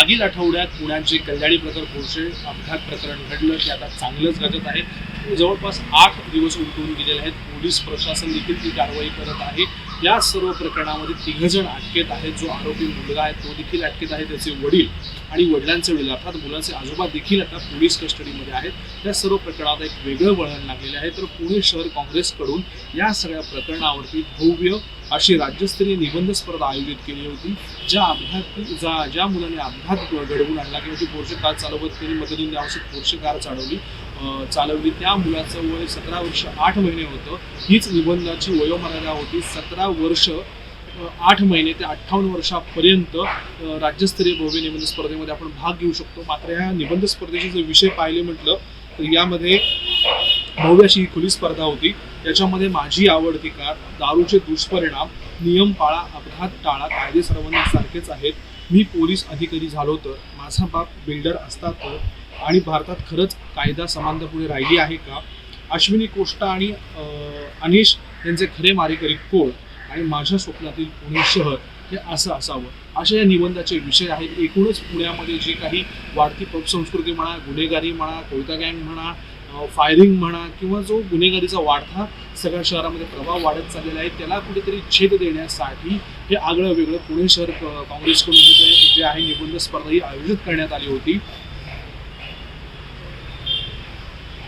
मागील आठवड्यात पुण्याचे कल्याणी प्रकार पोर्शे अपघात प्रकरण घडलं ते आता चांगलंच गाजत आहे. जवळपास आठ दिवस उलटून गेलेले आहेत. पोलीस प्रशासन देखील ती कारवाई करत आहे. या सर्व प्रकरणामध्ये तिघजण अटकेत आहेत. जो आरोपी मुलगा आहे तो देखील अटकेत आहे. त्याचे वडील आणि वडिलांचे वडील अर्थात मुलांचे आजोबा देखील आता पोलीस कस्टडीमध्ये आहेत. या सर्व प्रकरणात एक वेगळं वळण लागलेलं आहे. तर पुणे शहर काँग्रेसकडून या सगळ्या प्रकरणावरती भव्य अशी राज्यस्तरीय निबंध स्पर्धा आयोजित केली होती ज्या अपघात ज्या ज्या मुलाने अपघात घडवून आणला किंवा ती पोर्शे कार चालवत त्यांनी मदतीने आवश्यक पोर्शे कार चालवली चालवली. त्या मुलाचं वय सतरा वर्ष आठ महिने होतं. हीच निबंधाची वयोमर्यादा होती. सतरा वर्ष आठ महिने ते अठ्ठावन्न वर्षापर्यंत राज्यस्तरीय भव्य निबंध स्पर्धेमध्ये आपण भाग घेऊ शकतो. मात्र ह्या निबंध स्पर्धेचे जर विषय पाहिले म्हटलं तर यामध्ये भव्य अशी ही खुली स्पर्धा होती. त्याच्यामध्ये माझी आवडती कार दारूचे दुष्परिणाम नियम पाळा अपघात टाळा कायदे सर्वांना सारखेच आहेत. मी पोलीस अधिकारी झालो तर माझा बाप बिल्डर असता तर आणि भारतात खरंच कायदा समानता पुढे राहिली आहे का? अश्विनी कोष्टा आणि अनिश यांचे खरे मारेकरी कोण? आणि माझ्या स्वप्नातील पुणे शहर हे असं असावं. अशा या निबंधाचे विषय आहेत. एकूणच पुण्यामध्ये जी काही वाढती पबसंस्कृती म्हणा गुन्हेगारी म्हणा कोयता गँग म्हणा फायरिंग म्हणा किंवा जो गुन्हेगारीचा वाढता सगळ्या शहरामध्ये प्रभाव वाढत चाललेला आहे त्याला कुठेतरी छेद देण्यासाठी हे आगळं वेगळं पुणे शहर काँग्रेसकडून जे- जे आहे निबंध स्पर्धा ही आयोजित करण्यात आली होती.